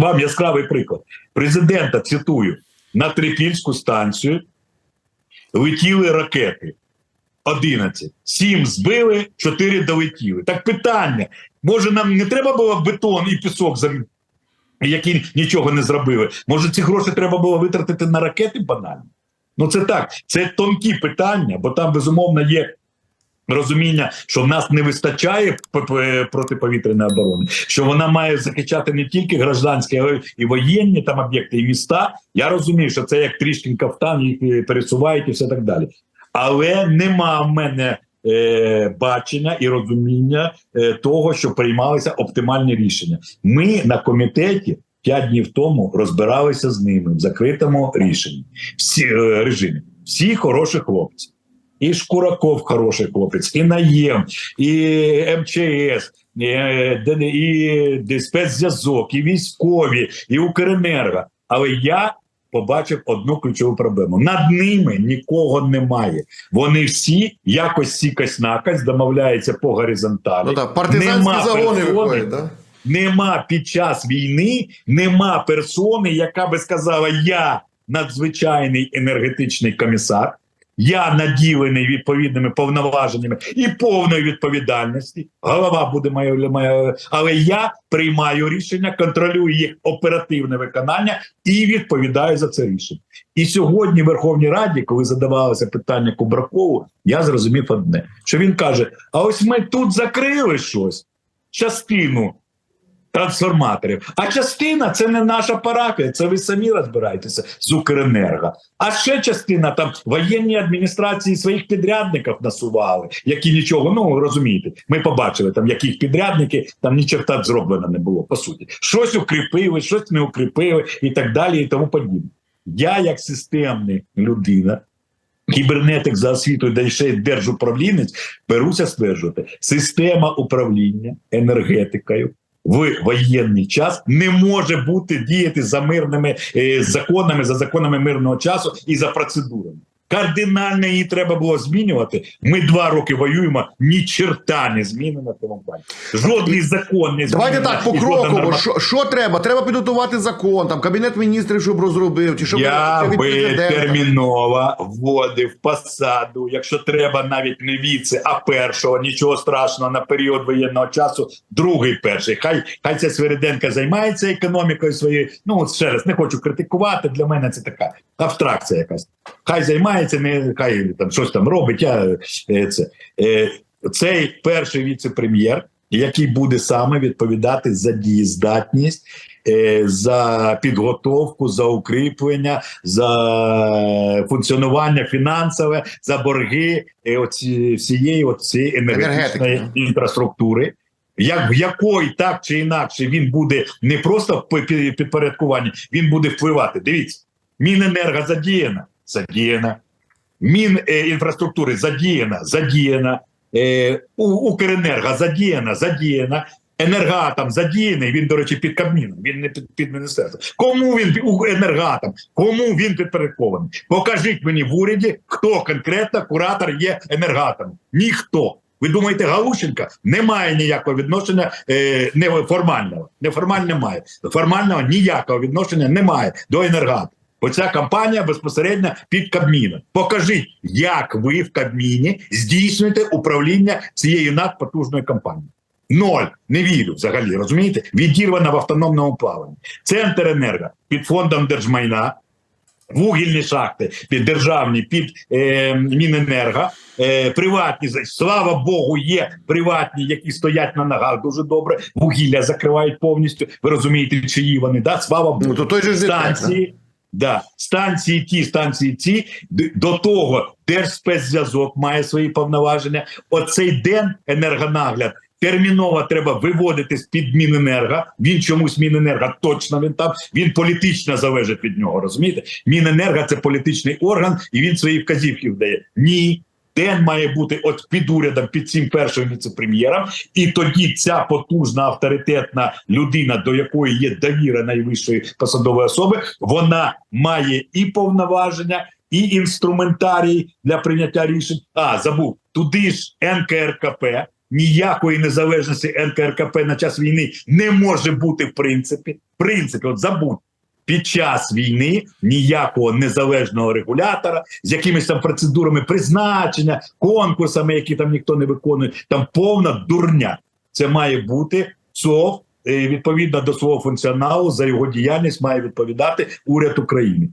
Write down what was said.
Вам яскравий приклад. Президента цитую на Трипільську станцію летіли ракети. 11. 7 збили, 4 долетіли. Так питання: може, нам не треба було бетон і пісок зам... які нічого не зробили. Може, ці гроші треба було витратити на ракети банально? Ну це так, це тонкі питання, бо там безумовно є. Розуміння, що в нас не вистачає протиповітряної оборони, що вона має захищати не тільки гражданські, але і воєнні там об'єкти, і міста. Я розумію, що це як трішки кафтан, їх е, пересувають і все так далі. Але нема в мене е, бачення і розуміння е, того, що приймалися оптимальні рішення. Ми на комітеті п'ять днів тому розбиралися з ними в закритому рішенні. Всі режимі, всі хороші хлопці. І Шкураков хороший хлопець, і Наєм, і МЧС, і, е, спецзв'язок, і військові, і Укренерго. Але я побачив одну ключову проблему: над ними нікого немає. Вони всі якось сікась накась домовляються по горизонталі. Ну так, партизанські загони виходять, да? Нема під час війни, нема персони, яка би сказала: Я надзвичайний енергетичний комісар, я наділений відповідними повноваженнями і повної відповідальності. Голова буде моя, моя, але я приймаю рішення, контролюю їх оперативне виконання і відповідаю за це рішення. І сьогодні в Верховній Раді, коли задавалося питання Кубракову, я зрозумів одне: що він каже: А ось ми тут закрили щось, частину трансформаторів. А частина це не наша парафія, це ви самі розбираєтеся з Укренерго. А ще частина там воєнні адміністрації своїх підрядників насували, які нічого, ну розумієте, ми побачили там, яких підрядники там ні черта зроблено не було. По суті, щось укріпили, щось не укріпили, і так далі, і тому подібне. Я, як системна людина, кібернетик за освітою, де ще й держуправлінець, беруся стверджувати, система управління енергетикою в воєнний час не може бути діяти за мирними е, законами, за законами мирного часу і за процедурами. Кардинально її треба було змінювати. Ми два роки воюємо, ні черта не цьому плані. Жодний закон не Давайте так, по і норма- Що, що треба? Треба підготувати закон, там кабінет міністрів, щоб розробив, чи щоб Я від би президента. терміново вводив посаду, якщо треба, навіть не віце, а першого. Нічого страшного на період воєнного часу. Другий перший. Хай хай ця Свириденка займається економікою своєю. Ну ще раз не хочу критикувати. Для мене це така абстракція якась. Хай займається, не хай там щось там робить. Я е, це е, цей перший віце-прем'єр, який буде саме відповідати за дієздатність. е, За підготовку, за укріплення, за функціонування фінансове, за борги оці, всієї оцієї енергетичної Енергетики. інфраструктури, як в якої так чи інакше він буде не просто в підпорядкуванні, він буде впливати. Дивіться, Міненерго задіяна, задіяна. Мінінфраструктури задіяна, задіяна. Е, Укренерго задіяна, задіяна. Енергатом задіяний, він, до речі, під Кабміном, він не під, під міністерством. Кому він енергатом? Кому він підпорядкований? Покажіть мені в уряді, хто конкретно куратор є енергатом. Ніхто. Ви думаєте, Галущенка не має ніякого відношення е, неформального. Неформальне має. Формального ніякого відношення немає до енергату. Оця кампанія безпосередньо під Кабміном. Покажіть, як ви в Кабміні здійснюєте управління цією надпотужною кампанією. Ноль. Не вірю взагалі, розумієте? Відірвана в автономному плаванні. Центр енерго під фондом держмайна, вугільні шахти під державні, під е, Міненерго, е, приватні. Слава Богу, є приватні, які стоять на ногах дуже добре. Вугілля закривають повністю. Ви розумієте, чиї вони, да? Слава Богу Ну, то той же станції. Да, станції ті, станції ці до того Держспецзв'язок має свої повноваження. Оцей ден енергонагляд терміново треба виводити з під Міненерго. Він чомусь Міненерго точно він там. Він політично залежить від нього. Розумієте? Міненерго це політичний орган, і він свої вказівки вдає. Ні. Ден має бути от під урядом, під цим першим віце-прем'єром, і тоді ця потужна авторитетна людина, до якої є довіра найвищої посадової особи, вона має і повноваження, і інструментарій для прийняття рішень. А забув туди ж НКРКП, ніякої незалежності НКРКП на час війни не може бути в принципі. В принципі, от забудь. Під час війни ніякого незалежного регулятора з якимись там процедурами призначення, конкурсами, які там ніхто не виконує, там повна дурня. Це має бути ЦОВ е, відповідно до свого функціоналу за його діяльність має відповідати уряд України.